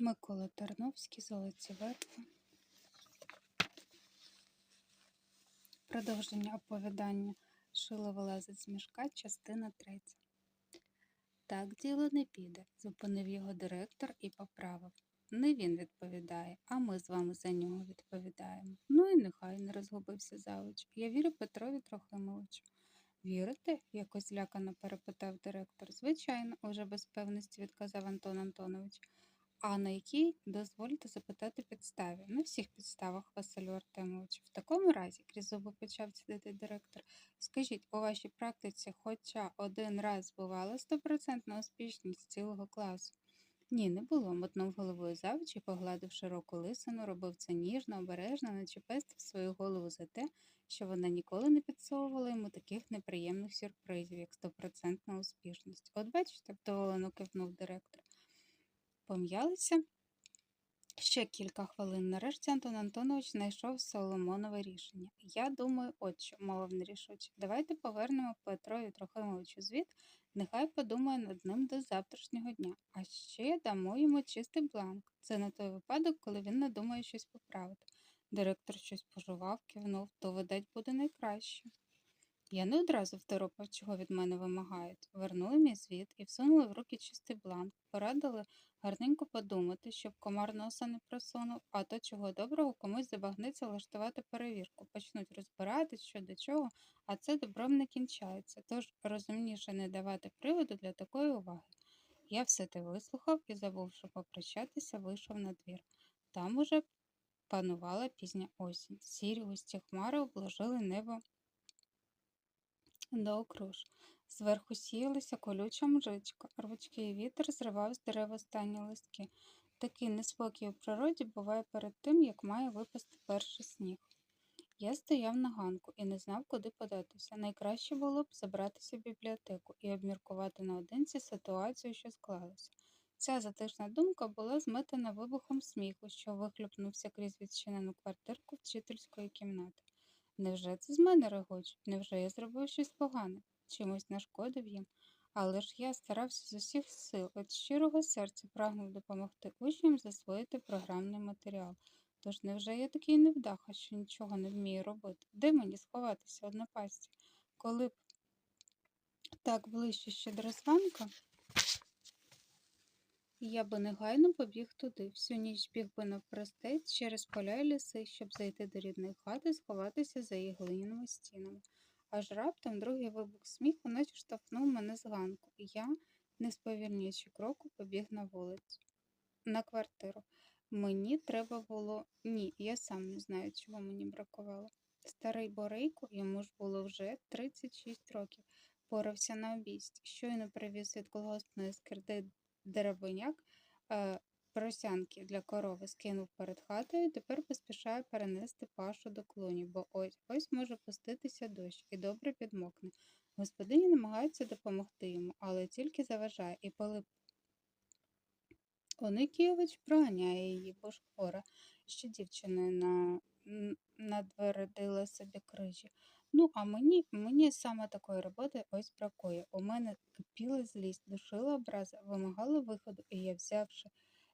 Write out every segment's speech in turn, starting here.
Микола Тарновський, Золоті верхи. Продовження оповідання Шило вилазить з мішка, частина третя. Так діло не піде, зупинив його директор і поправив. Не він відповідає, а ми з вами за нього відповідаємо. Ну і нехай не розгубився завуч. Я вірю Петрові Трохимовичу. Вірите? якось злякано перепитав директор. Звичайно, уже без певності відказав Антон Антонович. А на якій дозвольте запитати підставі? На всіх підставах, Василю Артемовичу. В такому разі, крізь зуби почав цідити директор, скажіть, у вашій практиці хоча один раз бувала стопроцентна успішність цілого класу? Ні, не було. Мотнув головою завуч і, погладив широку лисину, робив це ніжно, обережно, наче пестив свою голову за те, що вона ніколи не підсовувала йому таких неприємних сюрпризів, як стопроцентна успішність. От бачите, вдоволено кивнув директор. Пом'ялися ще кілька хвилин. Нарешті Антон Антонович знайшов Соломонове рішення. Я думаю, от що, мовив нерішуче. Давайте повернемо Петрові Трохимовичу звіт, нехай подумає над ним до завтрашнього дня. А ще дамо йому чистий бланк. Це на той випадок, коли він надумає щось поправити. Директор щось пожував, кивнув, то, видать, буде найкраще. Я не одразу второпав, чого від мене вимагають. Вернули мій звіт і всунули в руки чистий бланк, порадили гарненько подумати, щоб комар носа не просунув, а то чого доброго комусь забагнеться влаштувати перевірку, почнуть розбиратись що до чого, а це добром не кінчається, тож розумніше не давати приводу для такої уваги. Я все те вислухав і, забувши попрощатися, вийшов на двір. Там уже панувала пізня осінь. Сірі густі хмари обложили небо до окруж. Зверху сіялася колюча мжичка, рвучкий вітер зривав з дерев останні листки. Такий неспокій у природі буває перед тим, як має випасти перший сніг. Я стояв на ганку і не знав, куди податися. Найкраще було б забратися в бібліотеку і обміркувати наодинці ситуацію, що склалася. Ця затишна думка була зметена вибухом сміху, що вихлюпнувся крізь відчинену квартирку вчительської кімнати. Невже це з мене регочуть? Невже я зробив щось погане? Чимось нашкодив їм? Але ж я старався з усіх сил, від щирого серця прагнув допомогти учням засвоїти програмний матеріал. Тож невже я такий невдаха, що нічого не вмію робити? Де мені сховатися однопасті? Коли б так ближче я би негайно побіг туди, всю ніч біг би навпростець через поля й ліси, щоб зайти до рідної хати і сховатися за її глиняними стінами. Аж раптом другий вибух сміху наче штовхнув мене з ганку, і я, не сповільнюючи кроку, побіг на вулицю, на квартиру. Мені треба було ні, я сам не знаю, чого мені бракувало. Старий Борейко, йому ж було вже 36 років, порався на обійсть, щойно привіз від колгоспної скирди деревиняк, е, просянки для корови скинув перед хатою, тепер поспішає перенести пашу до клуні, бо ось ось може пуститися дощ і добре підмокне. Господині намагається допомогти йому, але тільки заважає, і Пилип Оникійович проганяє її, бо ж хвора, що дівчиною на... надвередила собі крижі. Ну, а мені мені саме такої роботи ось бракує. У мене кипіла злість, душила образа, вимагала виходу, і я, взявши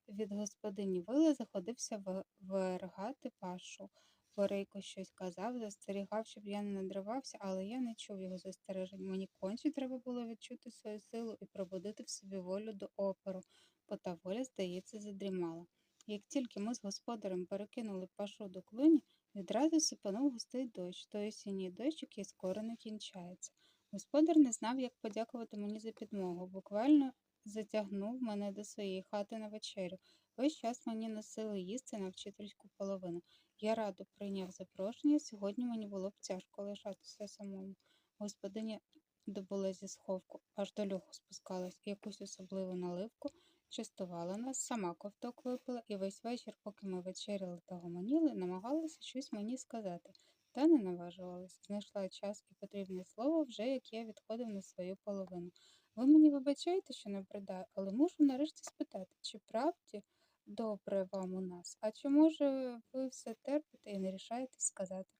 від господині вила, заходився вергати пашу. Борейко щось казав, застерігав, щоб я не надривався, але я не чув його застережень. Мені конче треба було відчути свою силу і пробудити в собі волю до опору, бо та воля, здається, задрімала. Як тільки ми з господарем перекинули пашу до клуні, відразу сипанув густий дощ, той осінній дощ, який скоро не кінчається. Господар не знав, як подякувати мені за підмогу, буквально затягнув мене до своєї хати на вечерю. Весь час мені носили їсти на вчительську половину. Я радо прийняв запрошення, сьогодні мені було б тяжко лишатися самому. Господиня добула зі сховку, аж до льоху спускалась, якусь особливу наливку, частувала нас, сама ковток випила, і весь вечір, поки ми вечеряли та гомоніли, намагалася щось мені сказати, та не наважувалась. Знайшла час і потрібне слово вже як я відходив на свою половину. Ви мені вибачаєте, що не придаю, але мушу нарешті спитати, чи правді добре вам у нас, а чи, може, ви все терпите і не рішаєтесь сказати?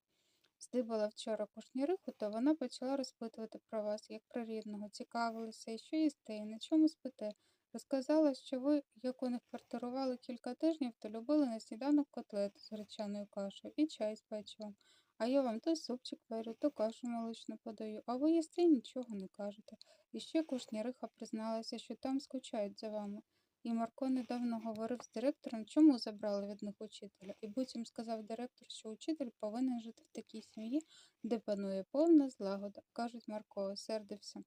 Здибала вчора кушніриху, то вона почала розпитувати про вас, як про рідного, цікавилася, і що їсте, і на чому спите. Розказала, що ви, як у них квартирували кілька тижнів, то любили на сніданок котлети з гречаною кашею і чай з печивом. А я вам то супчик варю, то кашу молочну подаю, а ви їсти нічого не кажете. І ще кушніриха призналася, що там скучають за вами. І Марко недавно говорив з директором, чому забрали від них учителя, і буцім сказав директор, що учитель повинен жити в такій сім'ї, де панує повна злагода. Кажуть, Марко осердився.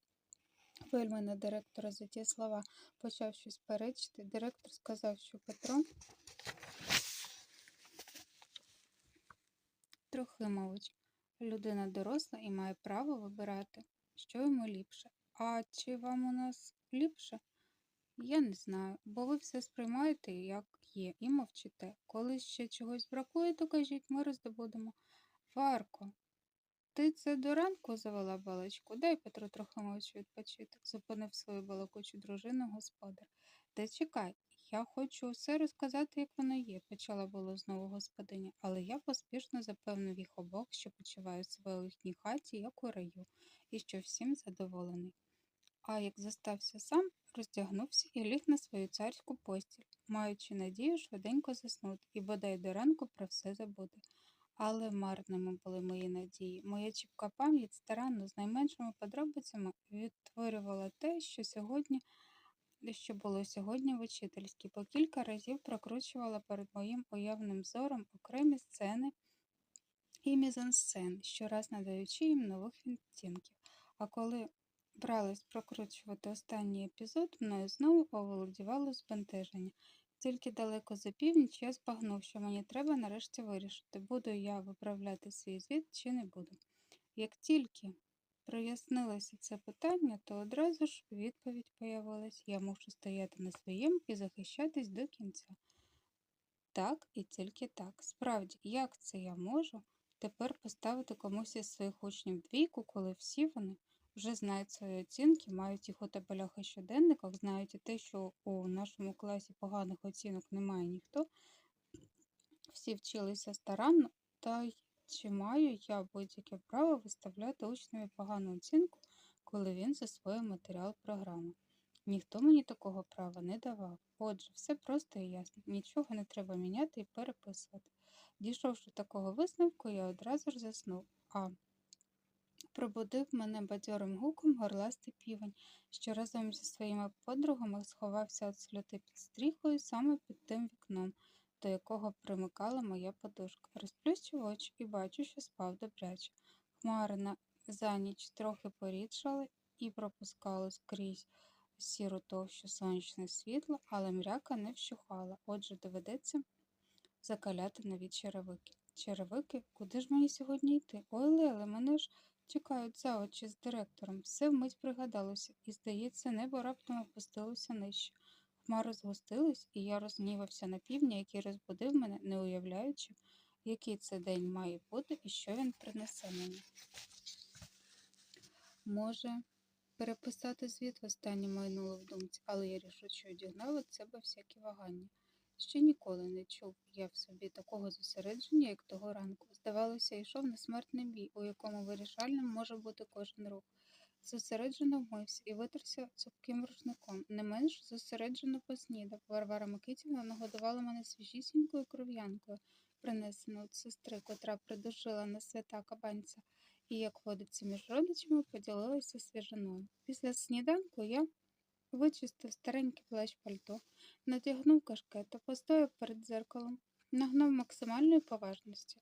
Вельми на директора за ті слова почав щось перечити. Директор сказав, що Петро Трохимович людина доросла і має право вибирати, що йому ліпше. А чи вам у нас ліпше? Я не знаю, бо ви все сприймаєте, як є, і мовчите. Коли ще чогось бракує, то кажіть, ми роздобудемо. Варко, ти це до ранку завела балачку? Дай Петру Трохимовичу відпочити, зупинив свою балакучу дружину господар. Та чекай, я хочу все розказати, як воно є, почала було знову господиня, але я поспішно запевнив їх обох, що почуваю себе у їхній хаті, як у раю, і що всім задоволений. А як зостався сам, роздягнувся і ліг на свою царську постіль, маючи надію швиденько заснути і бодай до ранку про все забути. Але марними були мої надії. Моя чіпка пам'ять старанно з найменшими подробицями відтворювала те, що сьогодні, що було сьогодні в учительській. По кілька разів прокручувала перед моїм уявним зором окремі сцени і мізансцени, щораз надаючи їм нових відтінків. А коли бралась прокручувати останній епізод, мною знову оволодівало збентеження. Тільки далеко за північ я збагнув, що мені треба нарешті вирішити, буду я виправляти свій звіт чи не буду. Як тільки прояснилося це питання, то одразу ж відповідь появилась я мушу стояти на своєму і захищатись до кінця. Так і тільки так. Справді, як це я можу тепер поставити комусь із своїх учнів двійку, коли всі вони вже знають свої оцінки, мають їх у табелях і щоденниках, знають і те, що у нашому класі поганих оцінок немає ніхто. Всі вчилися старанно, та чи маю я будь-яке право виставляти учневі погану оцінку, коли він засвоїв матеріал програми. Ніхто мені такого права не давав. Отже, все просто і ясно, нічого не треба міняти і переписувати. Дійшовши такого висновку, я одразу ж заснув, а пробудив мене бадьорим гуком горластий півень, що разом зі своїми подругами сховався від сльоти під стріхою саме під тим вікном, до якого примикала моя подушка. Розплющив очі і бачу, що спав добряче. Хмари на за ніч трохи порідшали і пропускали скрізь сіру товщу сонячне світло, але мряка не вщухала, отже, доведеться закаляти нові черевики. Черевики? Куди ж мені сьогодні йти? Ой, Леле, мене ж чекають за очі з директором. Все вмить пригадалося, і, здається, небо раптом опустилося нижче. Хмари згустились, і я розгнівався на півдня, який розбудив мене, не уявляючи, який це день має бути і що він принесе мені. Може, переписати звіт востаннє майнуло в думці, але я рішуче одігнав від себе всякі вагання. Ще ніколи не чув я в собі такого зосередження, як того ранку. Здавалося, йшов несмертний бій, у якому вирішальним може бути кожен рух. Зосереджено вмився і витерся цупким рушником. Не менш зосереджено поснідав. Варвара Микитівна нагодувала мене свіжісінькою кров'янкою, принесеною сестри, котра придушила на свята кабанця, і, як водиться між родичами, поділилася свіжиною. Після сніданку я вичистив старенький плащ пальто, натягнув кашкет та постояв перед дзеркалом, нагнув максимальної поважності.